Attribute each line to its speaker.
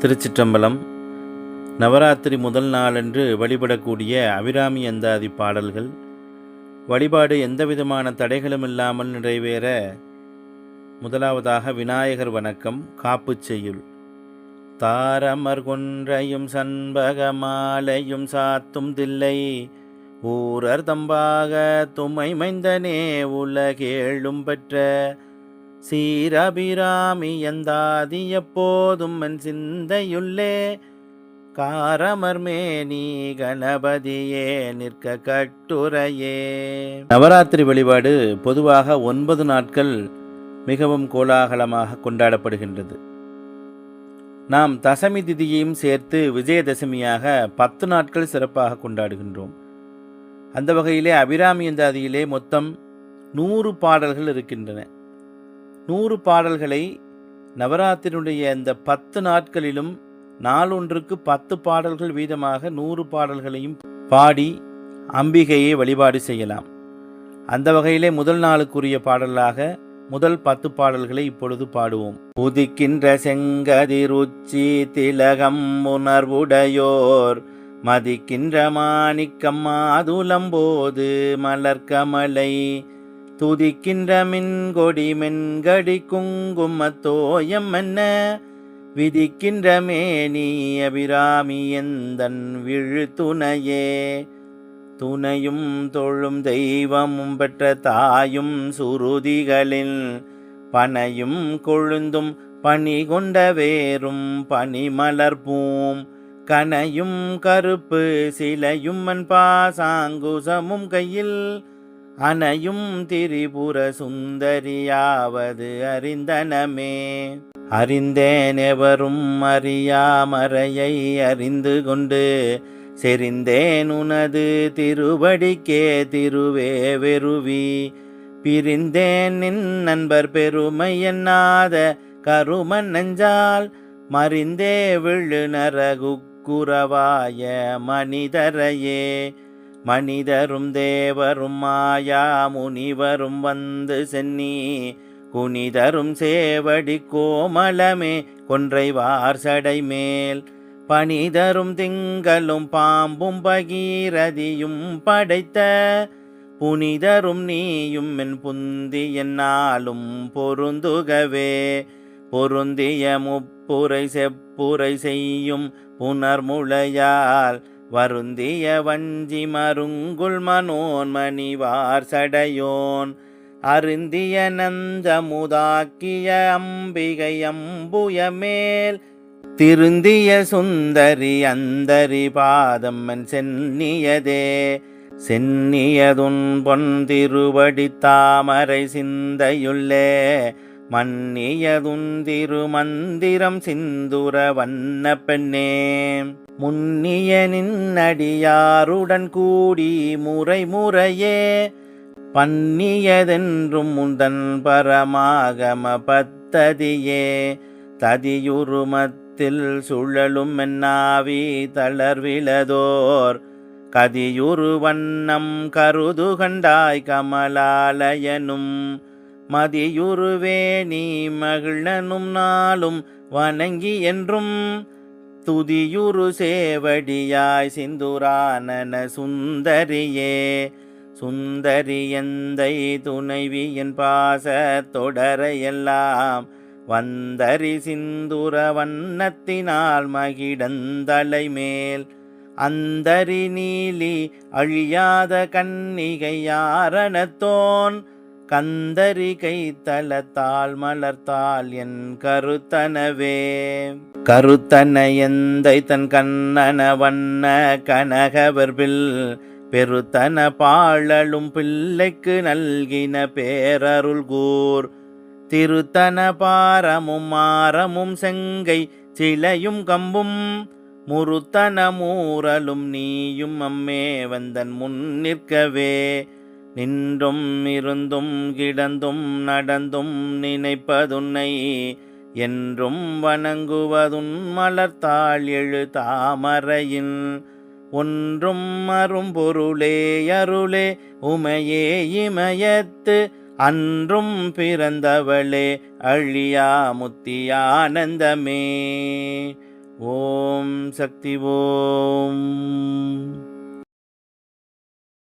Speaker 1: திருச்சிற்றம்பலம் நவராத்திரி முதல் நாளன்று வழிபடக்கூடிய அபிராமி அந்தாதி பாடல்கள் வழிபாடு எந்தவிதமான தடைகளும் இல்லாமல் நிறைவேற முதலாவதாக விநாயகர் வணக்கம் காப்பு செய்யுள் தாரமர் கொன்றையும் சண்பக மாலையும் சாத்தும் தில்லை ஊரர் தம்பாக துமை மைந்தனே உலகேழும் பெற்ற சீரபிராமி எந்தாதி எப்போதும் என் சிந்தையுள்ளே காரமர்மே நீ கணபதியே நிற்க கட்டுரையே நவராத்திரி வழிபாடு பொதுவாக ஒன்பது நாட்கள் மிகவும் கோலாகலமாக கொண்டாடப்படுகின்றது நாம் தசமி திதியையும் சேர்த்து விஜயதசமியாக பத்து நாட்கள் சிறப்பாக கொண்டாடுகின்றோம் அந்த வகையிலே அபிராமி எந்தாதியிலே மொத்தம் நூறு பாடல்கள் இருக்கின்றன நூறு பாடல்களை நவராத்திரியுடைய இந்த பத்து நாட்களிலும் நாளொன்றுக்கு பத்து பாடல்கள் வீதமாக நூறு பாடல்களையும் பாடி அம்பிகையை வழிபாடு செய்யலாம் அந்த வகையிலே முதல் நாளுக்குரிய பாடலாக முதல் பத்து பாடல்களை இப்பொழுது பாடுவோம் உதிக்கின்ற செங்கதிருச்சி திலகம் உணர்வுடையோர் மதிக்கின்ற மாணிக்கம் மாதுளம்போது மலர்கமலை துதிக்கின்ற மின் கொடி மென்கடி குங்குமத்தோயம் என்ன விதிக்கின்ற மேனி அபிராமி எந்தன் விழு துணையே துணையும் தொழும் தெய்வமும் பெற்ற தாயும் சுருதிகளில் பனையும் கொழுந்தும் பணி கொண்ட வேறும் பனிமலர்பூம் கனையும் கருப்பு சிலையும் பாசாங்குசமும் கையில் அனையும் திரிபுர சுந்தரியாவது அறிந்தனமே அறிந்தேன் எவரும் அறியாமறையை அறிந்து கொண்டு செறிந்தேன் உனது திருவடிக்கே திருவே வெறுவி பிரிந்தேன் நின் நண்பர் பெருமை என்னாத கருமன் நெஞ்சால் மறிந்தே விழு நரகுக்குறவாய மனிதரையே மனிதரும் தேவரும் மாயா முனிவரும் வந்து சென்னி குனிதரும் சேவடி கோமலமே கொன்றை வார்சடை மேல் பனிதரும் திங்களும் பாம்பும் பகீரதியும் படைத்த புனிதரும் நீயும் என் புந்தி என்னாலும் பொருந்துகவே பொருந்திய முப்புரை செப்புரை செய்யும் புனர்முளையால் வருந்திய வஞ்சி மருங்குள் மனோன்மணிவார் சடையோன் அருந்திய நந்தமுதாக்கிய அம்பிகை அம்புயமேல் திருந்திய சுந்தரி அந்தரி பாதம்மன் சென்னியதே சென்னியதுன் பொன் திருவடி தாமரை சிந்தையுள்ளே மன்னியதுன் திருமந்திரம் சிந்துர வண்ண பெண்ணே முன்னிய நின்னடியாருடன் கூடி முறை முறையே பன்னியதென்றும் முந்தன் பரமாகம பத்ததியே ததியுருமத்தில் சுழலும் என்னாவி தளர்விலதோர் கதியுரு வண்ணம் கருது கண்டாய் கமலாலயனும் மதியுருவே நீ மகிழனும் நாளும் வணங்கி என்றும் துதியுரு சேவடியாய் சிந்துரான சுந்தரியே சுந்தரி எந்தை என் பாச தொடரையெல்லாம் வந்தரி சிந்துர வண்ணத்தினால் மகிடந்தலை மேல் அந்தரி நீலி அழியாத கண்ணிகை யாரணத்தோன் கந்தரிகை தளத்தால் மலர்த்தால் என் கருத்தனவே கருத்தன எந்தை தன் கண்ணன வண்ண கனகவர்பில் பெருத்தன பாழலும் பிள்ளைக்கு நல்கின பேரருள் கூர் திருத்தன பாரமும் மாரமும் செங்கை சிலையும் கம்பும் முருத்தன மூரலும் நீயும் அம்மே வந்தன் முன் நிற்கவே நின்றும் இருந்தும் கிடந்தும் நடந்தும் நினைப்பதுன்னை என்றும் வணங்குவதுன் மலர்த்தாள் எழு தாமரையின் ஒன்றும் அரும்பொருளே அருளே உமையே இமயத்து அன்றும் பிறந்தவளே அழியா முத்தியானந்தமே ஓம் சக்தி ஓம்